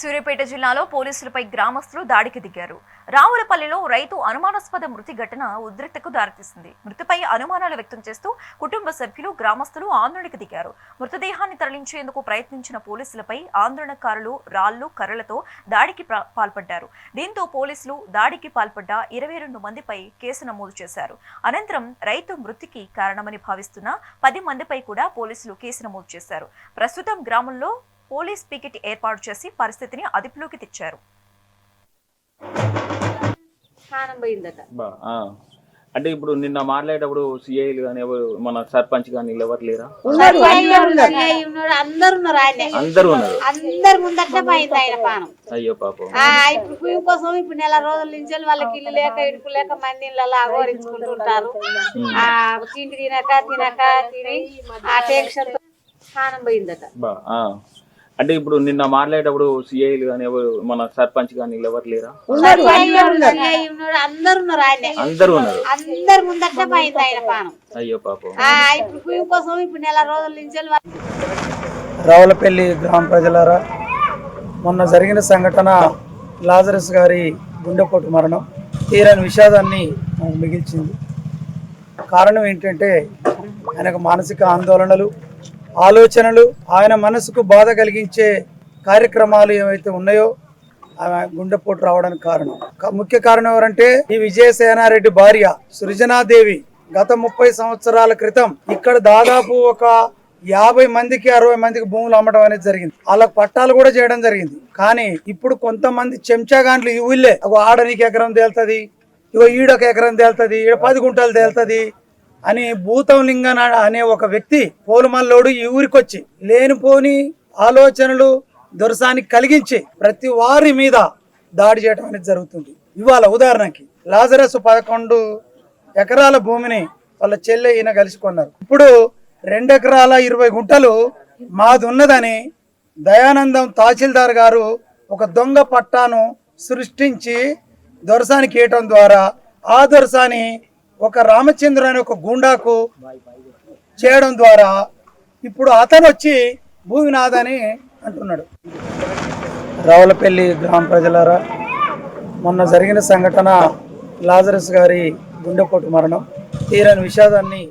సూర్యాపేట జిల్లాలో పోలీసులపై గ్రామస్తులు దాడికి దిగారు. రావులపల్లిలో రైతు అనుమానాస్పద మృతి ఘటన ఉద్రిక్తకు దారితీసింది. మృతిపై అనుమానాలు వ్యక్తం చేస్తూ కుటుంబ సభ్యులు గ్రామస్తులు ఆందోళనకు దిగారు. మృతదేహాన్ని తరలించేందుకు ప్రయత్నించిన పోలీసులపై ఆందోళనకారులు రాళ్ళు కర్రలతో దాడికి పాల్పడ్డారు. దీంతో పోలీసులు దాడికి పాల్పడ్డ ఇరవై రెండు మందిపై కేసు నమోదు చేశారు. అనంతరం రైతు మృతికి కారణమని భావిస్తున్న పది మందిపై కూడా పోలీసులు కేసు నమోదు చేశారు. ప్రస్తుతం గ్రామంలో పోలీస్ పికెట్ ఏర్పాటు చేసి పరిస్థితిని అదుపులోకి తెచ్చారు. అంటే ఇప్పుడు నిన్న మాట్లాడేటప్పుడు సిఐలు కానీ ఎవరు మన సర్పంచ్ కానీ ఎవరు లేరా? అందరు ఉన్నారు. అందరూ పోయింది ఆయన పానం. అయ్యో పాపం. ఆ ఇప్పుడు భూమి కోసం ఇప్పుడు నెల రోజుల నుంచి వాళ్ళకి ఇల్లు లేక ఇడుపు లేక మంది ఇళ్ళలో అఘోరించుకుంటూ ఉంటారు ఆ తిండి తినక తినక తిని ఆ టెన్షన్ స్నానం పోయిందట. బా ఆ. అంటే ఇప్పుడు నిన్న మాట్లాడేటప్పుడు సిఐలు కానీ ఎవరు మన సర్పంచ్ కానీ ఎవరు లేరా? అందరు ఉన్నారు. ఆయన. అందరూ ఉన్నారు. అందరు ముందట పోయింది ఆయన పానం. అయ్యో పాపం. ఆ ఇప్పుడు భూమి కోసం ఇప్పుడు నెల రోజుల నుంచి రావులపల్లి గ్రామ ప్రజలారా మొన్న జరిగిన సంఘటన లాజరస్ గారి గుండెపోటు మరణం తీరని విషాదాన్ని మిగిల్చింది. కారణం ఏంటంటే ఆయనకు మానసిక ఆందోళనలు ఆలోచనలు ఆయన మనసుకు బాధ కలిగించే కార్యక్రమాలు ఏవైతే ఉన్నాయో ఆమె గుండెపోటు రావడానికి కారణం. ముఖ్య కారణం ఎవరంటే ఈ విజయసేనారెడ్డి భార్య సృజనాదేవి. గత ముప్పై సంవత్సరాల క్రితం ఇక్కడ దాదాపు ఒక యాభై మందికి అరవై మందికి భూములు అమ్మడం అనేది జరిగింది. వాళ్ళకి పట్టాలు కూడా చేయడం జరిగింది. కానీ ఇప్పుడు కొంతమంది చెంచాగాండ్లు ఈ ఊళ్ళే ఒక ఆడ నీకు ఎకరం తేలుతుంది ఇగో ఈడొక ఎకరం తేలుతుంది ఈడ పది గుంటలు తేలుతుంది అని భూతం లింగన అనే ఒక వ్యక్తి పోలుమల్లోడు ఈ ఊరికొచ్చి లేనిపోని ఆలోచనలు దొరసానికి కలిగించి ప్రతి వారి మీద దాడి చేయడం అనేది జరుగుతుంది. ఇవాళ ఉదాహరణకి లాజరస్ పదకొండు ఎకరాల భూమిని వాళ్ళ చెల్లె ఈయన కలిసి కొన్నారు. ఇప్పుడు రెండు ఎకరాల ఇరవై గుంటలు మాది ఉన్నదని దయానందం తహసీల్దార్ గారు ఒక దొంగ పట్టాను సృష్టించి దొరసాని కేయటం ద్వారా ఆ దొరసాని ఒక రామచంద్ర అనే ఒక గుండాకు చేయడం ద్వారా ఇప్పుడు అతను వచ్చి భూమి అని అంటున్నాడు. రావులపల్లి గ్రామ ప్రజలారా మొన్న జరిగిన సంఘటన లాజరస్ గారి గుండెపోటు మరణం తీరని విషాదాన్ని